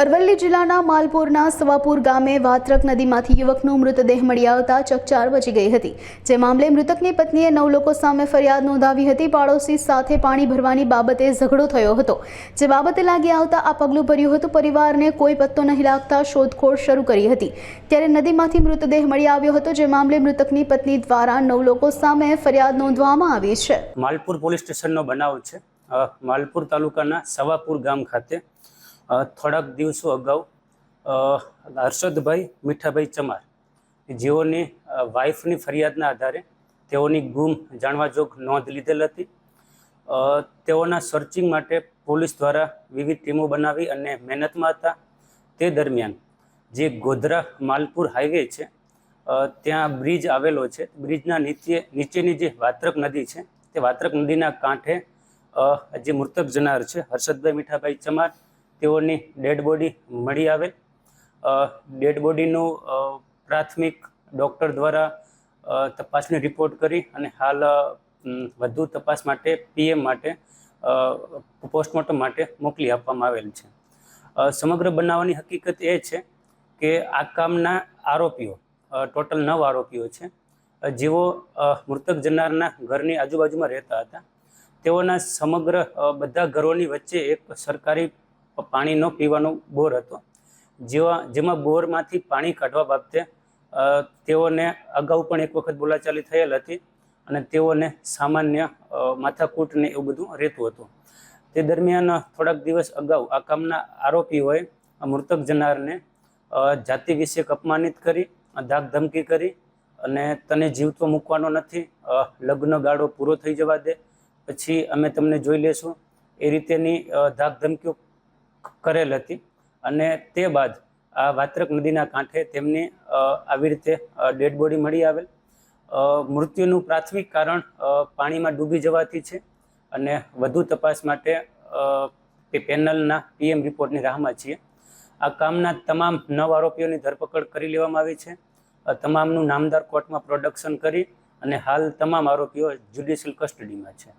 અરવલ્લી જિલ્લાના માલપુરના સવાપુર ગામે વાત્રક નદીમાંથી યુવકનો મૃતદેહ મળી આવતા ચકચાર વચી ગઈ હતી. જે મામલે મૃતકની પત્નીએ નવ લોકો સામે ફરિયાદ નોંધાવી હતી. પાડોશી સાથે પાણી ભરવાની બાબતે ઝઘડો થયો હતો. જે બાબતે લાગી આવતા આ પગલું ભર્યું હતું. પરિવારને કોઈ પત્તો નહીં લાગતા શોધખોળ શરૂ કરી હતી. ત્યારે નદીમાંથી મૃતદેહ મળી આવ્યો હતો, જે મામલે મૃતકની પત્ની દ્વારા નવ લોકો સામે ફરિયાદ નોંધવામાં આવી છે. માલપુર પોલીસ સ્ટેશનનો બનાવ છે. માલપુર તાલુકાના સવાપુર ગામ ખાતે થોડાક દિવસો અગાઉ હર્ષદભાઈ મીઠાભાઈ ચમાર, જેઓની વાઇફની ફરિયાદના આધારે તેઓની ગુમ જાણવા જોગ નોંધ લીધેલ હતી. તેઓના સર્ચિંગ માટે પોલીસ દ્વારા વિવિધ ટીમો બનાવી અને મહેનતમાં હતા. તે દરમિયાન જે ગોધરા માલપુર હાઈવે છે ત્યાં બ્રિજ આવેલો છે. બ્રિજના નીચે, નીચેની જે વાત્રક નદી છે, તે વાત્રક નદીના કાંઠે જે મૃતક જનાર છે, હર્ષદભાઈ મીઠાભાઈ ચમાર તેઓની ડેડ બોડી મળી આવેલ ડેડ બોડીનું પ્રાથમિક ડૉક્ટર દ્વારા તપાસની રિપોર્ટ કરી અને હાલ વધુ તપાસ માટે પીએમ માટે પોસ્ટમોર્ટમ માટે મોકલી આપવામાં આવેલ છે. સમગ્ર બનાવવાની હકીકત એ છે કે આ કામના આરોપીઓ ટોટલ નવ આરોપીઓ છે. જેઓ મૃતક જનારના ઘરની આજુબાજુમાં રહેતા હતા. તેઓના સમગ્ર બધા ઘરોની વચ્ચે એક સરકારી પાણીનો પીવાનો બોર હતો. જેવા, જેમાં બોરમાંથી પાણી કાઢવા બાબતે તેઓને અગાઉ પણ એક વખત બોલાચાલી થયેલ હતી અને તેઓને સામાન્ય માથાકૂટને એવું બધું રહેતું હતું. તે દરમિયાન થોડાક દિવસ અગાઉ આ કામના આરોપીઓએ મૃતક જનારને જાતિ વિશે અપમાનિત કરી, ધાક ધમકી કરી અને તને જીવતો મૂકવાનો નથી લગ્ન ગાળો પૂરો થઈ જવા દે, પછી અમે તમને જોઈ લેશું. એ રીતેની ધાક ધમકીઓ કરેલ હતી અને તે બાદ આ વાત્રક નદીના કાંઠે તેમને આવી રીતે ડેડ બોડી મળી આવેલ. મૃત્યુનું પ્રાથમિક કારણ પાણીમાં ડૂબી જવાથી છે અને વધુ તપાસ માટે તે પેનલના પીએમ રિપોર્ટની રાહમાં છીએ. આ કામના તમામ નવ આરોપીઓની ધરપકડ કરી લેવામાં આવી છે. તમામનું નામદાર કોર્ટમાં પ્રોડક્શન કરી અને હાલ તમામ આરોપીઓ જ્યુડિશિયલ કસ્ટડીમાં છે.